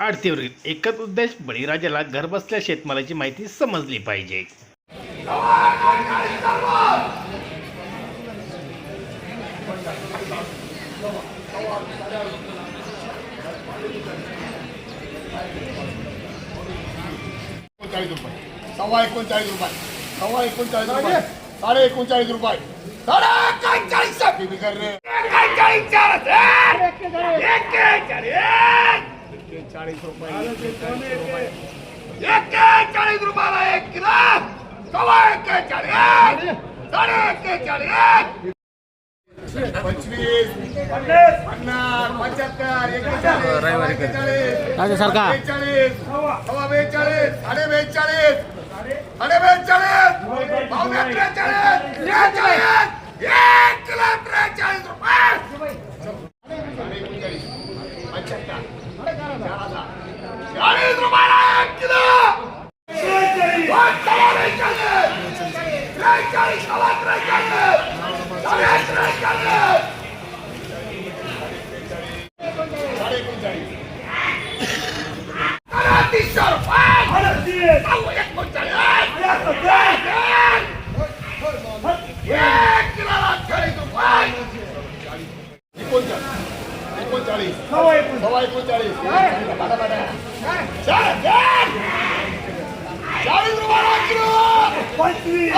आरतीवरील एकच उद्देश बळीराजाला घरबसल्या शेतमालाची माहिती समजली पाहिजे. एकोणचाळीस रुपये. सव्वा एकोणचाळीस रुपये. सव्वा एकोणचाळीस रुपये. साडे एकोणचाळीस रुपये. साडे एकोणचाळीस बेबी एक्केचाळीस रुपये एक्केचाळीस रुपयाला एक किलो सव्वा एक्केचाळीस साडे एक्केचाळीस पंचवीस पन्नास पंच्याहत्तर एक्केचाळीस एक्केचाळीस सरकार। बेचाळीस सव्वा बेचाळीस साडे बेचाळीस साडे बेचाळीस Renkleri çalan renkleri! Çalan renkleri! পঁয়তাল্লিশ। সবাই পঁয়তাল্লিশ। পঁয়ত্রিশ।